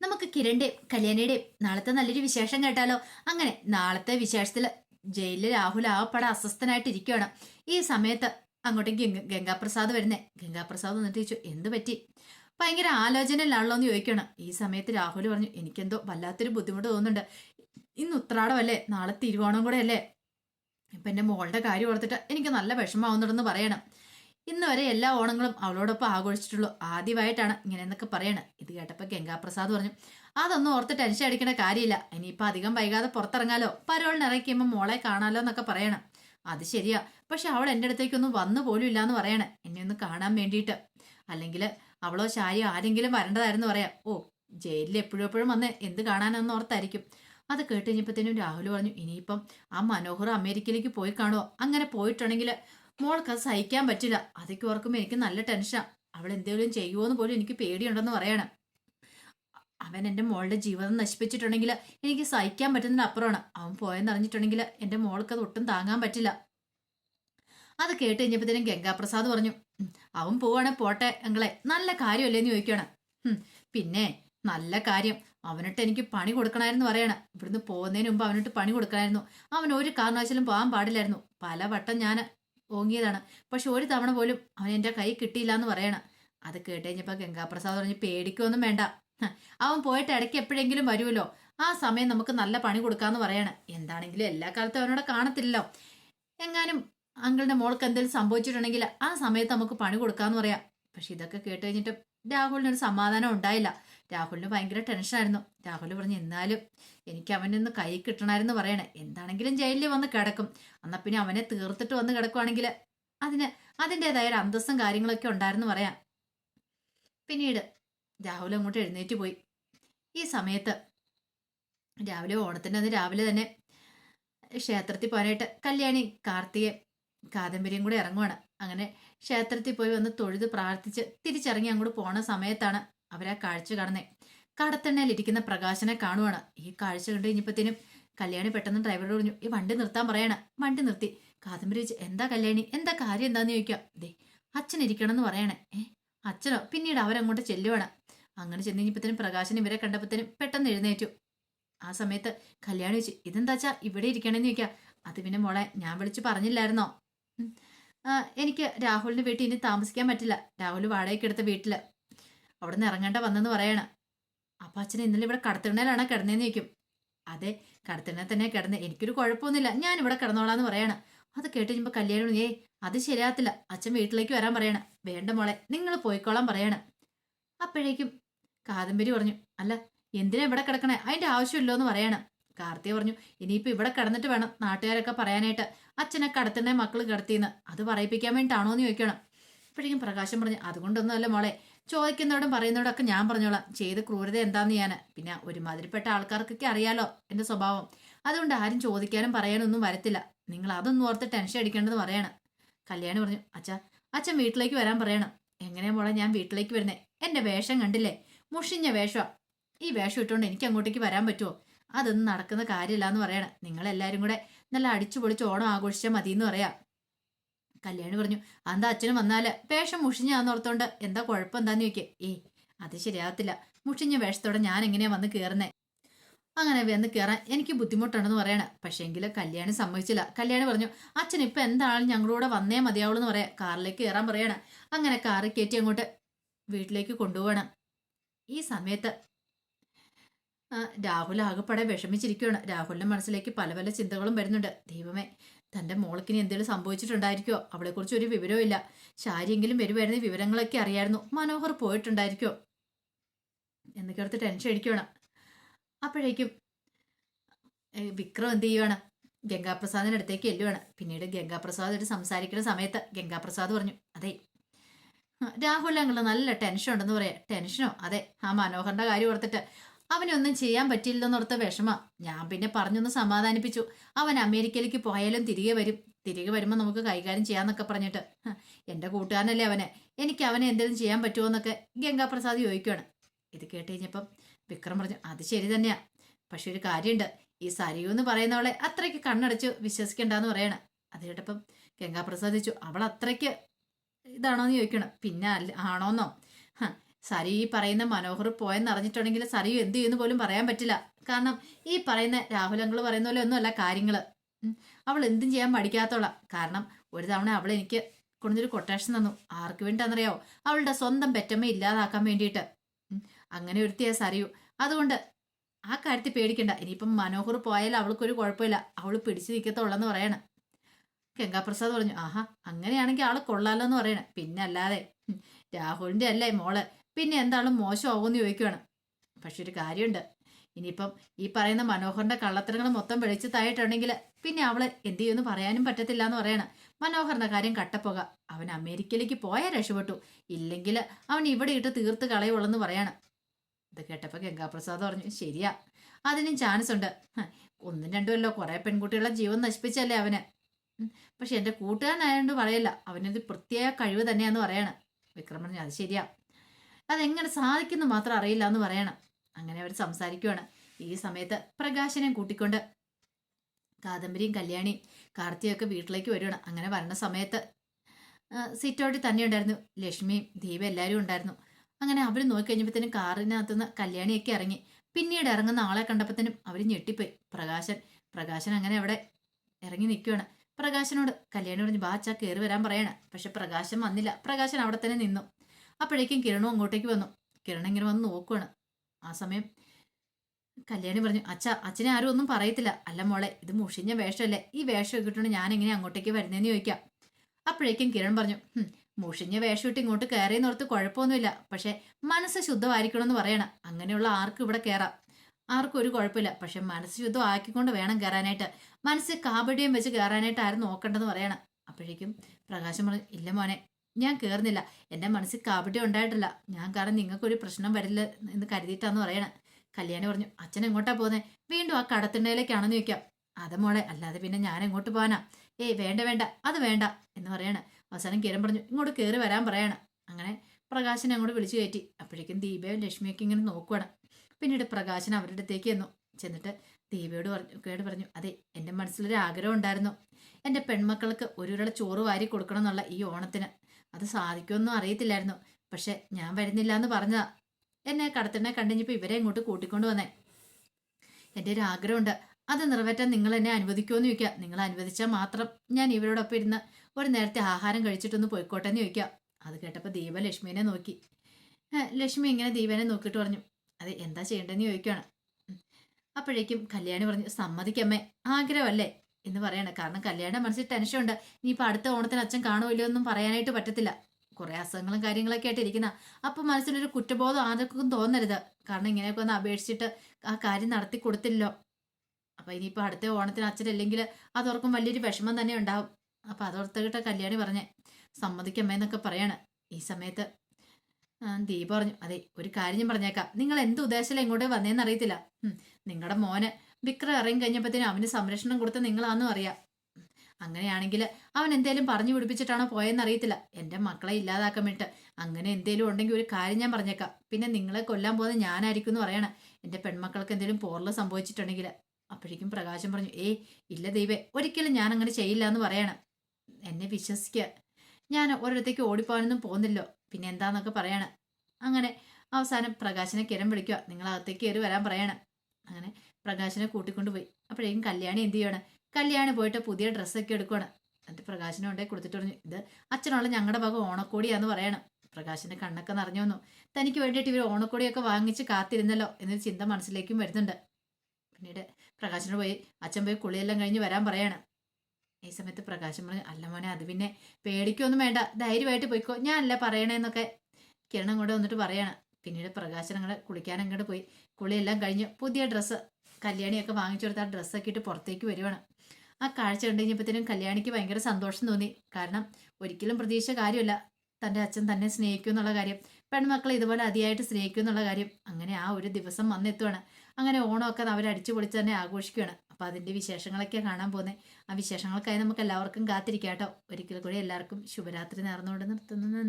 നമുക്ക് കിരണിന്റെ കല്യാണിയുടെയും നാളത്തെ നല്ലൊരു വിശേഷം കേട്ടാലോ? അങ്ങനെ നാളത്തെ വിശേഷത്തിൽ ജയിലിൽ രാഹുൽ ആവപ്പട അസ്വസ്ഥനായിട്ട് ഇരിക്കുകയാണ് ഈ സമയത്ത് അങ്ങോട്ടേക്ക് ഗംഗാപ്രസാദ് വരുന്നേ. ഗംഗാപ്രസാദ് വന്നിട്ട് ചോദിച്ചു എന്ത് പറ്റി? ഭയങ്കര ആലോചനയിലാണല്ലോ എന്ന് ചോദിക്കണം ഈ സമയത്ത് രാഹുൽ പറഞ്ഞു എനിക്കെന്തോ വല്ലാത്തൊരു ബുദ്ധിമുട്ട് തോന്നുന്നുണ്ട്. ഇന്ന് ഉത്രാടമല്ലേ? നാളെ തിരുവോണം കൂടെ അല്ലേ ഇപ്പൊ എന്റെ മോളുടെ കാര്യം ഓർത്തിട്ട് എനിക്ക് നല്ല വിഷമാവുന്നുണ്ടെന്ന് പറയണം. ഇന്ന് വരെ എല്ലാ ഓണങ്ങളും അവളോടൊപ്പം ആഘോഷിച്ചിട്ടുള്ളൂ. ആദ്യമായിട്ടാണ് ഇങ്ങനെ എന്നൊക്കെ പറയണം. ഇത് കേട്ടപ്പോൾ ഗംഗാപ്രസാദ് പറഞ്ഞു അതൊന്നും ഓർത്ത് ടെൻഷൻ അടിക്കേണ്ട കാര്യമില്ല. ഇനിയിപ്പോൾ അധികം വൈകാതെ പുറത്തിറങ്ങാലോ? പരോളിന് ഇറക്കിയുമ്പോൾ മോളെ കാണാലോ എന്നൊക്കെ പറയണം. അത് ശരിയാ. പക്ഷെ അവൾ എന്റെ അടുത്തേക്കൊന്നും വന്നു പോലും ഇല്ലാന്ന് പറയണേ. എന്നെ ഒന്ന് കാണാൻ വേണ്ടിയിട്ട്. അല്ലെങ്കിൽ അവളോ ശാരിയോ ആരെങ്കിലും വരേണ്ടതായിരുന്നു പറയാം. ഓ ജയിലിൽ എപ്പോഴും എപ്പോഴും വന്ന് എന്ത് കാണാനെന്ന് ഓർത്തായിരിക്കും. അത് കേട്ട് കഴിഞ്ഞപ്പോഴത്തേനും രാഹുൽ പറഞ്ഞു ഇനിയിപ്പം ആ മനോഹർ അമേരിക്കയിലേക്ക് പോയി കാണുമോ അങ്ങനെ പോയിട്ടുണ്ടെങ്കിൽ മോൾക്ക് അത് സഹിക്കാൻ പറ്റില്ല. അതൊക്കെ ഓർക്കുമ്പോൾ എനിക്ക് നല്ല ടെൻഷനാ അവൾ എന്തെങ്കിലും ചെയ്യുമോന്ന് പോലും എനിക്ക് പേടിയുണ്ടെന്ന് പറയണം. അവൻ എന്റെ മോളുടെ ജീവിതം നശിപ്പിച്ചിട്ടുണ്ടെങ്കിൽ എനിക്ക് സഹിക്കാൻ പറ്റുന്നതിന് അപ്പുറമാണ്. അവൻ പോയെന്ന് അറിഞ്ഞിട്ടുണ്ടെങ്കിൽ എന്റെ മോൾക്ക് അത് ഒട്ടും താങ്ങാൻ പറ്റില്ല. അത് കേട്ട് കഴിഞ്ഞപ്പോഴത്തേനും ഗംഗാപ്രസാദ് പറഞ്ഞു അവൻ പോവാണെ പോട്ടെ എങ്ങളെ നല്ല കാര്യമല്ലേ എന്ന് ചോദിക്കുകയാണ്. പിന്നെ നല്ല കാര്യം. അവനിട്ട് എനിക്ക് പണി കൊടുക്കണമായിരുന്നു പറയണം. ഇവിടുന്ന് പോകുന്നതിന് മുമ്പ് അവനിട്ട് പണി കൊടുക്കണമായിരുന്നു. അവൻ ഒരു കാരണവശാലും പോകാൻ പാടില്ലായിരുന്നു. പല വട്ടം ഞാൻ ഓങ്ങിയതാണ്. പക്ഷെ ഒരു തവണ പോലും അവൻ എന്റെ കൈ കിട്ടിയില്ല എന്ന് പറയണം. അത് കേട്ട് കഴിഞ്ഞപ്പോൾ ഗംഗാപ്രസാദ് പറഞ്ഞ് പേടിക്കൊന്നും വേണ്ട. അവൻ പോയിട്ട് ഇടയ്ക്ക് എപ്പോഴെങ്കിലും വരുമല്ലോ. ആ സമയം നമുക്ക് നല്ല പണി കൊടുക്കാന്ന് പറയണം. എന്താണെങ്കിലും എല്ലാ കാലത്തും അവനോട് കാണത്തില്ലല്ലോ. എങ്ങാനും അങ്കിളിന്റെ മോൾക്ക് എന്തെങ്കിലും സംഭവിച്ചിട്ടുണ്ടെങ്കിൽ ആ സമയത്ത് നമുക്ക് പണി കൊടുക്കാന്ന് പറയാം. പക്ഷെ ഇതൊക്കെ കേട്ട് കഴിഞ്ഞിട്ട് രാഹുലിനൊരു സമാധാനം ഉണ്ടായില്ല. രാഹുലിന് ഭയങ്കര ടെൻഷനായിരുന്നു രാഹുൽ പറഞ്ഞു എന്നാലും എനിക്ക് അവനൊന്ന് കൈ കിട്ടണമായിരുന്നു പറയണേ. എന്താണെങ്കിലും ജയിലിൽ വന്ന് കിടക്കും. എന്നാ പിന്നെ അവനെ തീർത്തിട്ട് വന്ന് കിടക്കുവാണെങ്കിൽ അതിന് അതിന്റെതായ ഒരു അന്തസ്സും കാര്യങ്ങളൊക്കെ ഉണ്ടായിരുന്നു പറയാം പിന്നീട് രാഹുൽ അങ്ങോട്ട് എഴുന്നേറ്റ് പോയി. ഈ സമയത്ത് രാവിലെ ഓണത്തിന്റെ അന്ന് രാവിലെ തന്നെ ക്ഷേത്രത്തിൽ പോകാനായിട്ട് കല്യാണി കാർത്തിക കാദംബരിയും കൂടെ ഇറങ്ങുവാണ്. അങ്ങനെ ക്ഷേത്രത്തിൽ പോയി വന്ന് തൊഴുത് പ്രാർത്ഥിച്ച് തിരിച്ചിറങ്ങി അങ്ങോട്ട് പോണ സമയത്താണ് അവരാ കാഴ്ച കാണുന്നേ. കടത്തെണ്ണയിൽ ഇരിക്കുന്ന പ്രകാശനെ കാണുവാണ്. ഈ കാഴ്ച കണ്ടു കഴിഞ്ഞപ്പത്തേനും കല്യാണി പെട്ടെന്ന് ഡ്രൈവറോട് പറഞ്ഞു ഈ വണ്ടി നിർത്താൻ പറയണ. വണ്ടി നിർത്തി. കാദംബരി ചോദിച്ചു എന്താ കല്യാണി? എന്താ കാര്യം എന്താന്ന് ചോദിക്കാം? ദേ അച്ഛൻ ഇരിക്കണം എന്ന് പറയണേ. ഏ അച്ഛനോ? പിന്നീട് അവരങ്ങോട്ട് ചെല്ലുവാണ്. അങ്ങനെ ചെന്ന് കഴിഞ്ഞപ്പത്തേനും പ്രകാശൻ ഇവരെ കണ്ടപ്പത്തേനും പെട്ടെന്ന് എഴുന്നേറ്റു. ആ സമയത്ത് കല്യാണി വെച്ച് ഇതെന്താച്ചാ ഇവിടെ ഇരിക്കണമെന്ന് ചോദിക്കാം. അത് പിന്നെ മോളെ ഞാൻ വിളിച്ചു പറഞ്ഞില്ലായിരുന്നോ. എനിക്ക് രാഹുലിന്റെ വീട്ടിൽ ഇനി താമസിക്കാൻ പറ്റില്ല. രാഹുൽ വാടകയ്ക്ക് എടുത്ത വീട്ടിൽ. അവിടെ നിന്ന് ഇറങ്ങേണ്ട വന്നെന്ന് പറയണം. അപ്പൊ അച്ഛൻ ഇന്നലെ ഇവിടെ കടത്തിണ്ണയിലാണോ കിടന്നേന്ന് ചോദിക്കും. അതെ കടത്തിണ്ണ തന്നെ കിടന്ന്. എനിക്കൊരു കുഴപ്പമൊന്നുമില്ല. ഞാൻ ഇവിടെ കിടന്നോളാന്ന് പറയണം. അത് കേട്ട് കഴിയുമ്പോൾ കല്യാണം ഏയ് അത് ശരിയാകത്തില്ല. അച്ഛൻ വീട്ടിലേക്ക് വരാൻ പറയണം. വേണ്ട മോളെ നിങ്ങൾ പോയിക്കോളാൻ പറയണം. അപ്പോഴേക്കും കാദംബരി പറഞ്ഞു അല്ല എന്തിനാ ഇവിടെ കിടക്കണേ? അതിന്റെ ആവശ്യമില്ലോ എന്ന് പറയണം. കാർത്തിയ പറഞ്ഞു ഇനിയിപ്പോ ഇവിടെ കിടന്നിട്ട് വേണം നാട്ടുകാരൊക്കെ പറയാനായിട്ട്. അച്ഛനെ കടത്തിണ്ണേ മക്കൾ കിടത്തിന്ന്. അത് പറയിപ്പിക്കാൻ വേണ്ടിയിട്ടാണോ എന്ന് ചോദിക്കണം. അപ്പോഴേക്കും പ്രകാശം പറഞ്ഞു അതുകൊണ്ടൊന്നുമല്ല മോളെ. ചോദിക്കുന്നവടും പറയുന്നവടൊക്കെ ഞാൻ പറഞ്ഞോളാം. ചെയ്ത ക്രൂരത എന്താന്ന് ഞാൻ. പിന്നെ ഒരുമാതിരിപ്പെട്ട ആൾക്കാർക്കൊക്കെ അറിയാലോ എന്റെ സ്വഭാവം. അതുകൊണ്ട് ആരും ചോദിക്കാനും പറയാനും ഒന്നും വരത്തില്ല. നിങ്ങൾ അതൊന്നും ഓർത്ത് ടെൻഷൻ അടിക്കേണ്ടത് പറയണം. കല്യാണി പറഞ്ഞു അച്ഛാ അച്ഛൻ വീട്ടിലേക്ക് വരാൻ പറയണം. എങ്ങനെയാ മോളെ ഞാൻ വീട്ടിലേക്ക് വരുന്നേ? എന്റെ വേഷം കണ്ടില്ലേ? മുഷിഞ്ഞ വേഷമാ ഈ വേഷം ഇട്ടുകൊണ്ട് എനിക്ക് അങ്ങോട്ടേക്ക് വരാൻ പറ്റുമോ അതൊന്നും നടക്കുന്ന കാര്യമില്ല എന്ന് പറയണം. നിങ്ങളെല്ലാവരും കൂടെ നല്ല അടിച്ചു പൊളിച്ച് ഓണം ആഘോഷിച്ചാൽ മതി എന്ന് പറയാം. കല്യാണി പറഞ്ഞു അന്താ അച്ഛനും വന്നാൽ? വേഷം മുഷിഞ്ഞാന്നോർത്തോണ്ട് എന്താ കുഴപ്പം എന്താന്ന് ചോദിക്കേ. ഏയ് അത് ശരിയാകത്തില്ല മുഷിഞ്ഞ വേഷത്തോടെ ഞാൻ എങ്ങനെയാ വന്ന് കയറുന്നേ അങ്ങനെ വന്ന് കയറാൻ എനിക്ക് ബുദ്ധിമുട്ടുണ്ടെന്ന് പറയണ. പക്ഷേങ്കിൽ കല്യാണി സമ്മതിച്ചില്ല. കല്യാണി പറഞ്ഞു അച്ഛൻ ഇപ്പൊ എന്താണെങ്കിലും ഞങ്ങളൂടെ വന്നേ മതിയാവുള്ളൂ എന്ന് പറയാം. കാറിലേക്ക് കയറാൻ പറയണ. അങ്ങനെ കാറിൽ കയറ്റി അങ്ങോട്ട് വീട്ടിലേക്ക് കൊണ്ടുപോകണം ഈ സമയത്ത് രാഹുൽ ആകെപ്പാടെ വിഷമിച്ചിരിക്കുകയാണ് രാഹുലിന്റെ മനസ്സിലേക്ക് പല പല ചിന്തകളും വരുന്നുണ്ട്. ദൈവമേ തന്റെ മോൾക്കിനി എന്തെങ്കിലും സംഭവിച്ചിട്ടുണ്ടായിരിക്കോ അവളെക്കുറിച്ച് ഒരു വിവരവും ഇല്ല ശാരിയെങ്കിലും വരുമായിരുന്ന വിവരങ്ങളൊക്കെ അറിയായിരുന്നു. മനോഹർ പോയിട്ടുണ്ടായിരിക്കോ എന്നൊക്കെ ഓർത്ത് ടെൻഷൻ അടിക്കുവാണ്. അപ്പോഴേക്കും വിക്രം എന്ത് ചെയ്യുവാണ്? ഗംഗാപ്രസാദിന്റെ അടുത്തേക്ക് എല്ലുവാണ് പിന്നീട് ഗംഗാപ്രസാദ് ഒരു സംസാരിക്കുന്ന സമയത്ത് ഗംഗാപ്രസാദ് പറഞ്ഞു അതെ രാഹുൽ നല്ല ടെൻഷൻ ഉണ്ടെന്ന് പറയാം. ടെൻഷനോ അതെ ആ മനോഹറിന്റെ കാര്യം ഓർത്തിട്ട് അവനൊന്നും ചെയ്യാൻ പറ്റില്ലെന്നോർത്ത വിഷമ. ഞാൻ പിന്നെ പറഞ്ഞൊന്ന് സമാധാനിപ്പിച്ചു. അവൻ അമേരിക്കയിലേക്ക് പോയാലും തിരികെ വരും. തിരികെ വരുമ്പോൾ നമുക്ക് കൈകാര്യം ചെയ്യാന്നൊക്കെ പറഞ്ഞിട്ട്. എന്റെ കൂട്ടുകാരനല്ലേ അവനെ? എനിക്ക് അവനെ എന്തെങ്കിലും ചെയ്യാൻ പറ്റുമോ എന്നൊക്കെ ഗംഗാപ്രസാദ് ചോദിക്കുകയാണ് ഇത് കേട്ട് വിക്രം പറഞ്ഞു അത് ശരി തന്നെയാ. പക്ഷെ ഒരു കാര്യമുണ്ട്. ഈ സരിയു എന്ന് പറയുന്നവളെ അത്രയ്ക്ക് കണ്ണടച്ചു വിശ്വസിക്കണ്ടെന്ന് പറയണ. അത് കേട്ടപ്പം ഗംഗാപ്രസാദ് ചോദിച്ചു അവൾ അത്രയ്ക്ക് ഇതാണോന്ന് ചോദിക്കണം. പിന്നെ ആണോന്നോ? സരി ഈ പറയുന്ന മനോഹർ പോയെന്ന് അറിഞ്ഞിട്ടുണ്ടെങ്കിൽ സരിയു എന്ത് ചെയ്യുന്നു പോലും പറയാൻ പറ്റില്ല. കാരണം ഈ പറയുന്ന രാഹുലങ്ങൾ പറയുന്ന പോലെ ഒന്നുമല്ല കാര്യങ്ങൾ. അവൾ എന്തും ചെയ്യാൻ പഠിക്കാത്തോള കാരണം ഒരു തവണ അവൾ എനിക്ക് കൊണ്ടൊരു കൊട്ടേഷൻ തന്നു. ആർക്ക് വേണ്ടിയാണെന്നറിയാവോ? അവളുടെ സ്വന്തം പെറ്റമ്മ ഇല്ലാതാക്കാൻ വേണ്ടിയിട്ട്. അങ്ങനെ ഒരുത്തിയാ സറിയു അതുകൊണ്ട് ആ കാര്യത്തിൽ പേടിക്കണ്ട. ഇനിയിപ്പം മനോഹർ പോയാൽ അവൾക്കൊരു കുഴപ്പമില്ല. അവൾ പിടിച്ചു നിൽക്കത്തുള്ളെന്ന് പറയണ. ഗംഗാപ്രസാദ് പറഞ്ഞു ആഹാ അങ്ങനെയാണെങ്കിൽ ആൾ കൊള്ളാലോ എന്ന് പറയണ. പിന്നെ അല്ലാതെ രാഹുലിന്റെ അല്ലേ മോൾ? പിന്നെ എന്താളും മോശമാകുമെന്ന് ചോദിക്കുവാണ്. പക്ഷെ ഒരു കാര്യമുണ്ട്. ഇനിയിപ്പം ഈ പറയുന്ന മനോഹറിന്റെ കള്ളത്തരങ്ങൾ മൊത്തം വെളിച്ചത്തായിട്ടുണ്ടെങ്കിൽ പിന്നെ അവൾ എന്ത് ചെയ്യുമെന്ന് പറയാനും പറ്റത്തില്ല എന്ന് പറയണ. മനോഹറിന്റെ കാര്യം കട്ടപ്പുക. അവൻ അമേരിക്കയിലേക്ക് പോയാൽ രക്ഷപ്പെട്ടു. ഇല്ലെങ്കിൽ അവൻ ഇവിടെ ഇട്ട് തീർത്ത് കളയുള്ളെന്ന് പറയാണ്. ഇത് കേട്ടപ്പോ ഗംഗാപ്രസാദ് പറഞ്ഞു ശരിയാ. അതിനും ചാൻസ് ഉണ്ട്. ഒന്നും രണ്ടുമല്ലോ. കുറെ പെൺകുട്ടികളെ ജീവൻ നശിപ്പിച്ചല്ലേ അവന്. പക്ഷെ എന്റെ കൂട്ടുകാരനായതുകൊണ്ട് പറയല്ല. അവനൊരു പ്രത്യേക കഴിവ് തന്നെയാന്ന് പറയണം. വിക്രം പറഞ്ഞു അത് ശരിയാ. അതെങ്ങനെ സാധിക്കുന്നു മാത്രം അറിയില്ല എന്ന് പറയണം. അങ്ങനെ അവർ സംസാരിക്കുവാണ്. ഈ സമയത്ത് പ്രകാശനെ കൂട്ടിക്കൊണ്ട് കാദംബരിയും കല്യാണിയും കാർത്തിയൊക്കെ വീട്ടിലേക്ക് വരുവാണ്. അങ്ങനെ വരണ സമയത്ത് സിറ്റൗട്ടിൽ തന്നെ ഉണ്ടായിരുന്നു. ലക്ഷ്മിയും ദീപ എല്ലാവരും ഉണ്ടായിരുന്നു. അങ്ങനെ അവർ നോക്കിക്കഴിഞ്ഞപ്പോഴത്തേനും കാറിനകത്തുനിന്ന് കല്യാണിയൊക്കെ ഇറങ്ങി. പിന്നീട് ഇറങ്ങുന്ന ആളെ കണ്ടപ്പോഴത്തേനും അവർ ഞെട്ടിപ്പോയി. പ്രകാശൻ പ്രകാശൻ അങ്ങനെ അവിടെ ഇറങ്ങി നിൽക്കുവാണ് പ്രകാശനോട് കല്യാണി പറഞ്ഞു ബാച്ചാ കയറി വരാൻ പറയണം. പക്ഷെ പ്രകാശൻ വന്നില്ല. പ്രകാശൻ അവിടെ തന്നെ നിന്നു. അപ്പോഴേക്കും കിരണും അങ്ങോട്ടേക്ക് വന്നു. കിരൺ ഇങ്ങനെ വന്ന് നോക്കുവാണ്. ആ സമയം കല്യാണി പറഞ്ഞു അച്ഛ അച്ഛനെ ആരും ഒന്നും പറയത്തില്ല. അല്ല മോളെ ഇത് മുഷിഞ്ഞ വേഷമല്ലേ? ഈ വേഷം ഇട്ടിട്ടുണ്ട് ഞാൻ എങ്ങനെ അങ്ങോട്ടേക്ക് വരുന്നതെന്ന് ചോദിക്കാം. അപ്പോഴേക്കും കിരൺ പറഞ്ഞു "ഹും, മുഷിഞ്ഞ വേഷം ഇട്ട് ഇങ്ങോട്ട് കയറിയെന്ന് ഓർത്ത് കുഴപ്പമൊന്നുമില്ല. പക്ഷെ മനസ്സ് ശുദ്ധമായിരിക്കണമെന്ന് പറയണം. അങ്ങനെയുള്ള ആർക്കും ഇവിടെ കയറാം. ആർക്കും ഒരു കുഴപ്പമില്ല. പക്ഷെ മനസ്സ് ശുദ്ധം ആക്കിക്കൊണ്ട് വേണം കയറാനായിട്ട്. മനസ്സ് കാബഡിയും വെച്ച് കയറാനായിട്ട് ആരും നോക്കണ്ടെന്ന് പറയണം. അപ്പോഴേക്കും പ്രകാശം പറഞ്ഞു ഇല്ല മോനെ ഞാൻ കയറുന്നില്ല എന്റെ മനസ്സിൽ കാപട്യം ഉണ്ടായിട്ടില്ല. ഞാൻ കാരണം നിങ്ങൾക്കൊരു പ്രശ്നം വരില്ല എന്ന് കരുതിയിട്ടാന്ന് പറയണേ. കല്യാണി പറഞ്ഞു അച്ഛൻ എങ്ങോട്ടാ പോകുന്നത് വീണ്ടും ആ കടത്തിണ്ടയിലേക്കാണെന്ന് ചോദിക്കാം. അത് മോളെ അല്ലാതെ പിന്നെ ഞാൻ എങ്ങോട്ട് പോകാനാ ഏയ് വേണ്ട വേണ്ട അത് വേണ്ട എന്ന് പറയണേ. അവസാനം കിരൺ പറഞ്ഞു ഇങ്ങോട്ട് കയറി വരാൻ പറയണം. അങ്ങനെ പ്രകാശനെ അങ്ങോട്ട് വിളിച്ചു കയറ്റി. അപ്പോഴേക്കും ദീപയും ലക്ഷ്മിയൊക്കെ ഇങ്ങനെ നോക്കുവാണ്. പിന്നീട് പ്രകാശൻ അവരുടെ അടുത്തേക്ക് ചെന്നു. ചെന്നിട്ട് ദീപയോട് പറഞ്ഞു കേട് പറഞ്ഞു അതെ എന്റെ മനസ്സിലൊരു ആഗ്രഹം ഉണ്ടായിരുന്നു. എന്റെ പെൺമക്കൾക്ക് ഒരു ചോറ് വാരി കൊടുക്കണം എന്നുള്ള ഈ ഓണത്തിന്. അത് സാധിക്കുമെന്നും അറിയത്തില്ലായിരുന്നു. പക്ഷെ ഞാൻ വരുന്നില്ല എന്ന് പറഞ്ഞതാ. എന്നെ കടത്തിനെ കണ്ടിഞ്ഞപ്പോൾ ഇവരെ ഇങ്ങോട്ട് കൂട്ടിക്കൊണ്ട് വന്നേ. എന്റെ ഒരു ആഗ്രഹമുണ്ട്. അത് നിറവേറ്റാൻ നിങ്ങൾ എന്നെ അനുവദിക്കുമെന്ന് ചോദിക്കുക നിങ്ങൾ അനുവദിച്ചാൽ മാത്രം ഞാൻ ഇവരോടൊപ്പം ഇരുന്ന് ഒരു നേരത്തെ ആഹാരം കഴിച്ചിട്ടൊന്ന് പോയിക്കോട്ടെ എന്ന് ചോദിക്കുക അത് കേട്ടപ്പോൾ ദീപ ലക്ഷ്മിനെ നോക്കി. ലക്ഷ്മി ഇങ്ങനെ ദീപനെ നോക്കിയിട്ട് പറഞ്ഞു. അത് എന്താ ചെയ്യേണ്ടതെന്ന് ചോദിക്കുകയാണ് അപ്പോഴേക്കും കല്യാണി പറഞ്ഞു സമ്മതിക്കമ്മേ ആഗ്രഹമല്ലേ? എന്ന് പറയണം. കാരണം കല്യാണം മനസ്സിൽ ടെൻഷൻ ഉണ്ട്. ഇനിയിപ്പോൾ അടുത്ത ഓണത്തിന് അച്ഛൻ കാണുമല്ലോ ഒന്നും പറയാനായിട്ട് പറ്റത്തില്ല. കുറേ അസുഖങ്ങളും കാര്യങ്ങളൊക്കെ ആയിട്ട് ഇരിക്കുന്ന. അപ്പം മനസ്സിലൊരു കുറ്റബോധം ആർക്കും തോന്നരുത്. കാരണം ഇങ്ങനെയൊക്കെ ഒന്ന് അപേക്ഷിച്ചിട്ട് ആ കാര്യം നടത്തി കൊടുത്തില്ലോ. അപ്പം ഇനിയിപ്പോൾ അടുത്ത ഓണത്തിന് അച്ഛനല്ലെങ്കിൽ അതോർക്കും വലിയൊരു വിഷമം തന്നെ ഉണ്ടാവും. അപ്പം അതോർത്തിട്ട് കല്യാണി പറഞ്ഞേ സമ്മതിക്കമ്മേന്നൊക്കെ പറയാണ്. ഈ സമയത്ത് ദീപ പറഞ്ഞു അതെ ഒരു കാര്യം പറഞ്ഞേക്കാം. നിങ്ങൾ എന്ത് ഉദ്ദേശം ഇങ്ങോട്ട് വന്നേന്ന് അറിയത്തില്ല. നിങ്ങളുടെ മോന് വിക്രം ഇറങ്ങി കഴിഞ്ഞപ്പോഴത്തേനും അവന് സംരക്ഷണം കൊടുത്ത നിങ്ങളാന്നും അറിയാം. അങ്ങനെയാണെങ്കിൽ അവൻ എന്തേലും പറഞ്ഞു പിടിപ്പിച്ചിട്ടാണോ പോയെന്ന് അറിയത്തില്ല. എന്റെ മക്കളെ ഇല്ലാതാക്കാൻ വേണ്ടിട്ട് അങ്ങനെ എന്തേലും ഉണ്ടെങ്കിൽ ഒരു കാര്യം ഞാൻ പറഞ്ഞേക്കാം. പിന്നെ നിങ്ങളെ കൊല്ലാൻ പോകുന്നത് ഞാനായിരിക്കും എന്ന് പറയണം. എന്റെ പെൺമക്കൾക്ക് എന്തേലും പോറൽ സംഭവിച്ചിട്ടുണ്ടെങ്കിൽ. അപ്പോഴേക്കും പ്രകാശം പറഞ്ഞു ഏയ് ഇല്ല ദൈവേ ഒരിക്കലും ഞാൻ അങ്ങനെ ചെയ്യില്ല എന്ന് പറയണം. എന്നെ വിശ്വസിക്കുക ഞാൻ ഒരിടത്തേക്ക് ഓടിപ്പോകാനൊന്നും പോകുന്നില്ലോ പിന്നെ എന്താന്നൊക്കെ പറയണം. അങ്ങനെ അവസാനം പ്രകാശനെ കിരം വിളിക്കുക. നിങ്ങളകത്തേക്ക് കയറി വരാൻ പറയണം. അങ്ങനെ പ്രകാശിനെ കൂട്ടിക്കൊണ്ട് പോയി. അപ്പോഴേക്കും കല്യാണി എന്ത് ചെയ്യണം? കല്യാണി പോയിട്ട് പുതിയ ഡ്രസ്സൊക്കെ എടുക്കുകയാണ് എന്നിട്ട് പ്രകാശിനെ കൊണ്ടേ കൊടുത്തിട്ട് പറഞ്ഞു ഇത് അച്ഛനുള്ള ഞങ്ങളുടെ ഭാഗം ഓണക്കോടിയാന്ന് പറയണം. പ്രകാശിന്റെ കണ്ണൊക്കെ നിറഞ്ഞു വന്നു. തനിക്ക് വേണ്ടിയിട്ട് ഇവർ ഓണക്കോടിയൊക്കെ വാങ്ങിച്ച് കാത്തിരുന്നല്ലോ എന്നൊരു ചിന്ത മനസ്സിലേക്കും വരുന്നുണ്ട്. പിന്നീട് പ്രകാശനോട് പോയി അച്ഛൻ പോയി കുളിയെല്ലാം കഴിഞ്ഞ് വരാൻ പറയാണ്. ഈ സമയത്ത് പ്രകാശം പറഞ്ഞു അല്ല മോനെ അത് പിന്നെ പേടിക്കൊന്നും വേണ്ട. ധൈര്യമായിട്ട് പോയിക്കോ. ഞാനല്ല പറയണേന്നൊക്കെ കിരണം കൂടെ വന്നിട്ട് പറയാണ്. പിന്നീട് പ്രകാശനങ്ങൾ കുളിക്കാൻ അങ്ങോട്ട് പോയി. കുളിയെല്ലാം കഴിഞ്ഞ് പുതിയ ഡ്രസ്സ് കല്യാണിയൊക്കെ വാങ്ങിച്ചു കൊടുത്ത് ആ ഡ്രസ്സൊക്കെ ഇട്ട് പുറത്തേക്ക് വരുവാണ്. ആ കാഴ്ച കണ്ടു കഴിഞ്ഞപ്പോഴത്തേനും കല്യാണിക്ക് ഭയങ്കര സന്തോഷം തോന്നി. കാരണം ഒരിക്കലും പ്രതീക്ഷിച്ച കാര്യമല്ല. തന്റെ അച്ഛൻ തന്നെ സ്നേഹിക്കും എന്നുള്ള കാര്യം. പെൺമക്കളെ ഇതുപോലെ അതിയായിട്ട് സ്നേഹിക്കും എന്നുള്ള കാര്യം. അങ്ങനെ ആ ഒരു ദിവസം വന്നെത്തുവാണ്. അങ്ങനെ ഓണമൊക്കെ അവർ അടിച്ചു പൊളിച്ച് തന്നെ ആഘോഷിക്കുകയാണ് അപ്പോൾ അതിന്റെ വിശേഷങ്ങളൊക്കെ കാണാൻ പോകുന്നത് ആ വിശേഷങ്ങൾക്കായി നമുക്ക് എല്ലാവർക്കും കാത്തിരിക്കാം കേട്ടോ. ഒരിക്കൽ കൂടി എല്ലാവർക്കും ശുഭരാത്രി നേർന്നുകൊണ്ട് നിർത്തുന്നു. നന്ദി.